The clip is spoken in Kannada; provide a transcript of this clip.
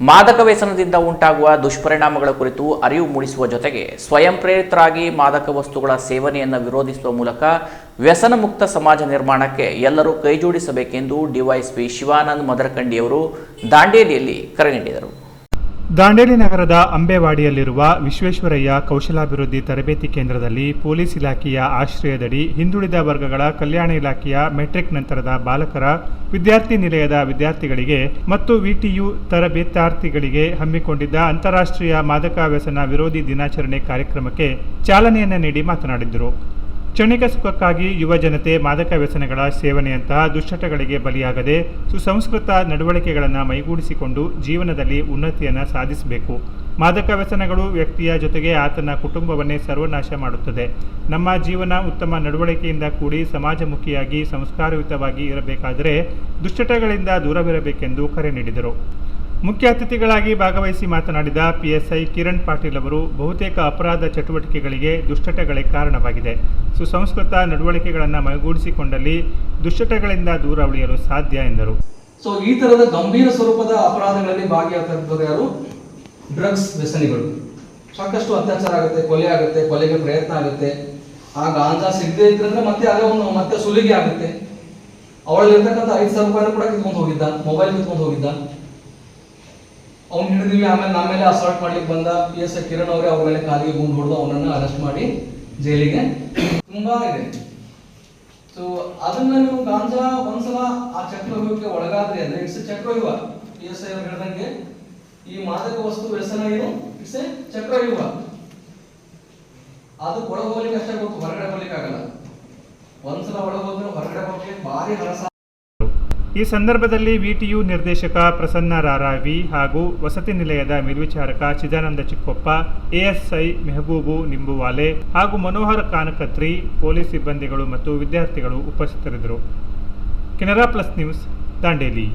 ಮಾದಕ ವ್ಯಸನದಿಂದ ಉಂಟಾಗುವ ದುಷ್ಪರಿಣಾಮಗಳ ಕುರಿತು ಅರಿವು ಮೂಡಿಸುವ ಜೊತೆಗೆ ಸ್ವಯಂ ಪ್ರೇರಿತರಾಗಿ ಮಾದಕ ವಸ್ತುಗಳ ಸೇವನೆಯನ್ನು ವಿರೋಧಿಸುವ ಮೂಲಕ ವ್ಯಸನ ಮುಕ್ತ ಸಮಾಜ ನಿರ್ಮಾಣಕ್ಕೆ ಎಲ್ಲರೂ ಕೈಜೋಡಿಸಬೇಕೆಂದು ಡಿವೈಎಸ್ಪಿ ಶಿವಾನಂದ್ ಮದರಕಂಡಿಯವರು ದಾಂಡೇಲಿಯಲ್ಲಿ ಕರೆ ನೀಡಿದರು. ದಾಂಡೇಲಿ ನಗರದ ಅಂಬೇವಾಡಿಯಲ್ಲಿರುವ ವಿಶ್ವೇಶ್ವರಯ್ಯ ಕೌಶಲಾಭಿವೃದ್ಧಿ ತರಬೇತಿ ಕೇಂದ್ರದಲ್ಲಿ ಪೊಲೀಸ್ ಇಲಾಖೆಯ ಆಶ್ರಯದಡಿ ಹಿಂದುಳಿದ ವರ್ಗಗಳ ಕಲ್ಯಾಣ ಇಲಾಖೆಯ ಮೆಟ್ರಿಕ್ ನಂತರದ ಬಾಲಕರ ವಿದ್ಯಾರ್ಥಿ ನಿಲಯದ ವಿದ್ಯಾರ್ಥಿಗಳಿಗೆ ಮತ್ತು ವಿಟಿಯು ತರಬೇತಾರ್ಥಿಗಳಿಗೆ ಹಮ್ಮಿಕೊಂಡಿದ್ದ ಅಂತಾರಾಷ್ಟ್ರೀಯ ಮಾದಕ ವ್ಯಸನ ವಿರೋಧಿ ದಿನಾಚರಣೆ ಕಾರ್ಯಕ್ರಮಕ್ಕೆ ಚಾಲನೆಯನ್ನು ನೀಡಿ ಮಾತನಾಡಿದರು. ಕ್ಷಣಿಕ ಸುಖಕ್ಕಾಗಿ ಯುವ ಜನತೆ ಮಾದಕ ವ್ಯಸನಗಳ ಸೇವನೆಯಂತಹ ದುಶ್ಚಟಗಳಿಗೆ ಬಲಿಯಾಗದೆ ಸುಸಂಸ್ಕೃತ ನಡವಳಿಕೆಗಳನ್ನು ಮೈಗೂಡಿಸಿಕೊಂಡು ಜೀವನದಲ್ಲಿ ಉನ್ನತಿಯನ್ನು ಸಾಧಿಸಬೇಕು. ಮಾದಕ ವ್ಯಸನಗಳು ವ್ಯಕ್ತಿಯ ಜೊತೆಗೆ ಆತನ ಕುಟುಂಬವನ್ನೇ ಸರ್ವನಾಶ ಮಾಡುತ್ತದೆ. ನಮ್ಮ ಜೀವನ ಉತ್ತಮ ನಡವಳಿಕೆಯಿಂದ ಕೂಡಿ ಸಮಾಜಮುಖಿಯಾಗಿ ಸಂಸ್ಕಾರಯುತವಾಗಿ ಇರಬೇಕಾದರೆ ದುಶ್ಚಟಗಳಿಂದ ದೂರವಿರಬೇಕೆಂದು ಕರೆ ನೀಡಿದರು. ಮುಖ್ಯ ಅತಿಥಿಗಳಾಗಿ ಭಾಗವಹಿಸಿ ಮಾತನಾಡಿದ ಪಿಎಸ್ಐ ಕಿರಣ್ ಪಾಟೀಲ್ ಅವರು, ಬಹುತೇಕ ಅಪರಾಧ ಚಟುವಟಿಕೆಗಳಿಗೆ ದುಶ್ಚಟಗಳೇ ಕಾರಣವಾಗಿದೆ. ಸುಸಂಸ್ಕೃತ ನಡವಳಿಕೆಗಳನ್ನು ಮೈಗೂಡಿಸಿಕೊಂಡಲ್ಲಿ ದುಶ್ಚಟಗಳಿಂದ ದೂರ ಉಳಿಯಲು ಸಾಧ್ಯ ಎಂದರು. ಸೊ ಈ ತರದ ಗಂಭೀರ ಸ್ವರೂಪದ ಅಪರಾಧಗಳಲ್ಲಿ ಭಾಗಿಯಾಗ್ತಿರೋರು ಯಾರು? ಡ್ರಗ್ಸ್ ವ್ಯಸನಿಗಳು. ಸಾಕಷ್ಟು ಅತ್ಯಾಚಾರ ಆಗುತ್ತೆ, ಕೊಲೆ ಆಗುತ್ತೆ, ಕೊಲೆಗೆ ಪ್ರಯತ್ನ ಆಗುತ್ತೆ. ಆ ಗಾಂಜಾ ಸಿಗದೇ ಇದ್ರಂದ್ರೆ ಮತ್ತೆ ಅದೇ ಒಂದು, ಮತ್ತೆ ಸುಲಿಗೆ ಆಗುತ್ತೆ. ಅವಳಲ್ಲಿರ್ತಕ್ಕಂಥ ಐದು ಸಾವಿರ ರೂಪಾಯಿ ಕೂಡ ಕಿತ್ಕೊಂಡು ಹೋಗಿದ್ದ ಮೊಬೈಲ್ ಕಿತ್ಕೊಂಡು ಹೋಗಿದ್ದ. ಅವ್ನು ಹಿಡಿದಿವಿ ಆಮೇಲೆ ನಮ್ಮ ಮೇಲೆ ಅಸಾಲ್ಟ್ ಮಾಡ್ಲಿಕ್ಕೆ ಬಂದ ಪಿ ಎಸ್ ಐ ಕಿರಣ್ ಅವರೇ ಅವ್ರ ಮೇಲೆ ಕಾಲಿಗೆ ಗುಂಡು ಹೊಡೆದು ಅವನನ್ನ ಅರೆಸ್ಟ್ ಮಾಡಿ ಜೈಲಿಗೆ. ತುಂಬಾ ಇದೆ. ಸೊ ಅದನ್ನ ನೀವು ಗಾಂಜಾ ಒಂದ್ಸಲ ಆ ಚಕ್ರವ್ಯೂಹಕ್ಕೆ ಒಳಗಾದ್ರಿ ಅಂದ್ರೆ ಇಟ್ಸ್ ಚಕ್ರವ್ಯೂಹ. ಪಿ ಎಸ್ ಐ ಅವ್ರು ಹೇಳ್ದಂಗೆ ಈ ಮಾದಕ ವಸ್ತು ವ್ಯಸನ ಏನು? ಇಟ್ಸ್ ಎ ಚಕ್ರವ್ಯೂಹ. ಅದು ಒಳಗೆ ಹೋಗ್ಲಿಕ್ಕೆ ಅಷ್ಟೇ ಗೊತ್ತು, ಹೊರಗಡೆ ಹೋಗ್ಲಿಕ್ಕೆ ಆಗಲ್ಲ ಒಂದ್ಸಲ ಒಳಗೆ ಹೋದ್ರೆ ಹೊರಗಡೆ ಹೋಗ್ಲಿಕ್ಕೆ ಭಾರಿ ಹರಸ ಈ ಸಂದರ್ಭದಲ್ಲಿ ವಿಟಿಯು ನಿರ್ದೇಶಕ ಪ್ರಸನ್ನ ರಾರಾವಿ ಹಾಗೂ ವಸತಿ ನಿಲಯದ ಮೇಲ್ವಿಚಾರಕ ಚಿದಾನಂದ ಚಿಕ್ಕೊಪ್ಪ, ಎಎಸ್ಐ ಮೆಹಬೂಬು ನಿಂಬುವಾಲೆ ಹಾಗೂ ಮನೋಹರ ಕಾನಕತ್ರಿ ಪೊಲೀಸ್ ಸಿಬ್ಬಂದಿಗಳು ಮತ್ತು ವಿದ್ಯಾರ್ಥಿಗಳು ಉಪಸ್ಥಿತರಿದ್ದರು. Canara plus news, Dandeli.